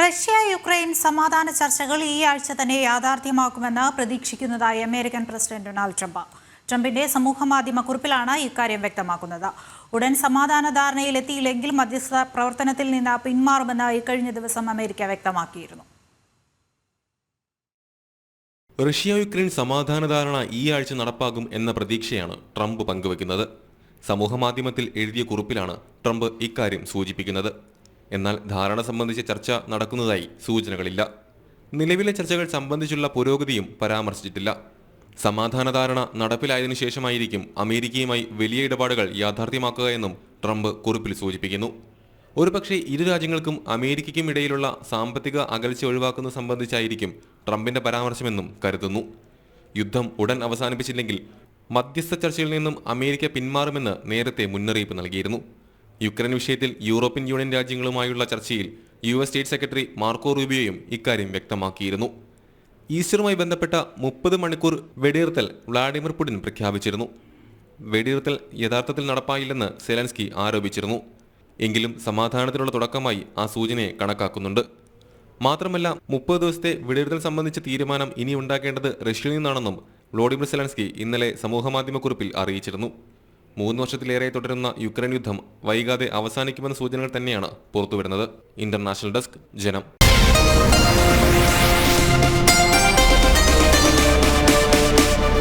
Russia Ukraine സമാധാന ചർച്ചകൾ ഈ ആഴ്ച തന്നെ യാഥാർത്ഥ്യമാക്കുമെന്ന് പ്രതീക്ഷിക്കുന്നതായി അമേരിക്കൻ പ്രസിഡന്റ് ഡൊണാൾഡ് ട്രംപ്. ട്രംപിന്റെ സമൂഹമാധ്യമ കുറിപ്പിലാണ് ഇക്കാര്യം വ്യക്തമാക്കുന്നത്. ഉടൻ സമാധാന ധാരണയിലെത്തിയില്ലെങ്കിൽ മധ്യസ്ഥ പ്രവർത്തനത്തിൽ നിന്ന് പിന്മാറുമെന്ന് ഇക്കഴിഞ്ഞ ദിവസം അമേരിക്ക വ്യക്തമാക്കിയിരുന്നു. റഷ്യ യുക്രൈൻ സമാധാന ധാരണ ഈ ആഴ്ച നടപ്പാകും എന്ന പ്രതീക്ഷയാണ് ട്രംപ് പങ്കുവെക്കുന്നത്. സമൂഹമാധ്യമത്തിൽ എഴുതിയ കുറിപ്പിലാണ് ട്രംപ് ഇക്കാര്യം സൂചിപ്പിക്കുന്നത്. എന്നാൽ ധാരണ സംബന്ധിച്ച ചർച്ച നടക്കുന്നതായി സൂചനകളില്ല. നിലവിലെ ചർച്ചകൾ സംബന്ധിച്ചുള്ള പുരോഗതിയും പരാമർശിച്ചിട്ടില്ല. സമാധാന ധാരണ നടപ്പിലായതിനു ശേഷമായിരിക്കും അമേരിക്കയുമായി വലിയ ഇടപാടുകൾ യാഥാർത്ഥ്യമാക്കുക എന്നും ട്രംപ് കുറിപ്പിൽ സൂചിപ്പിക്കുന്നു. ഒരുപക്ഷെ ഇരു രാജ്യങ്ങൾക്കും അമേരിക്കയ്ക്കും ഇടയിലുള്ള സാമ്പത്തിക അകൽച്ച ഒഴിവാക്കുന്നത് സംബന്ധിച്ചായിരിക്കും ട്രംപിന്റെ പരാമർശമെന്നും കരുതുന്നു. യുദ്ധം ഉടൻ അവസാനിപ്പിച്ചില്ലെങ്കിൽ മധ്യസ്ഥ ചർച്ചയിൽ നിന്നും അമേരിക്ക പിന്മാറുമെന്ന് നേരത്തെ മുന്നറിയിപ്പ് നൽകിയിരുന്നു. യുക്രൈൻ വിഷയത്തിൽ യൂറോപ്യൻ യൂണിയൻ രാജ്യങ്ങളുമായുള്ള ചർച്ചയിൽ U S state secretary Marco റൂബിയോയും ഇക്കാര്യം വ്യക്തമാക്കിയിരുന്നു. ഈസ്റ്ററുമായി ബന്ധപ്പെട്ട മുപ്പത് മണിക്കൂർ വെടിയിരുത്തൽ വ്ളാഡിമിർ പുടിൻ പ്രഖ്യാപിച്ചിരുന്നു. വെടിയിരുത്തൽ യഥാർത്ഥത്തിൽ നടപ്പായില്ലെന്ന് സെലൻസ്കി ആരോപിച്ചിരുന്നു. എങ്കിലും സമാധാനത്തിനുള്ള തുടക്കമായി ആ സൂചനയെ കണക്കാക്കുന്നുണ്ട്. മാത്രമല്ല മുപ്പത് ദിവസത്തെ വെടിയിരുത്തൽ സംബന്ധിച്ച തീരുമാനം ഇനി ഉണ്ടാക്കേണ്ടത് റഷ്യയിൽ നിന്നാണെന്നും വ്ളോഡിമിർ സെലൻസ്കി ഇന്നലെ സമൂഹമാധ്യമക്കുറിപ്പിൽ അറിയിച്ചിരുന്നു. മൂന്ന് വർഷത്തിലേറെ തുടരുന്ന യുക്രൈൻ യുദ്ധം വൈകാതെ അവസാനിക്കുമെന്ന സൂചനകൾ തന്നെയാണ് പുറത്തുവരുന്നത്. ഇന്റർനാഷണൽ ഡെസ്ക് ജനം.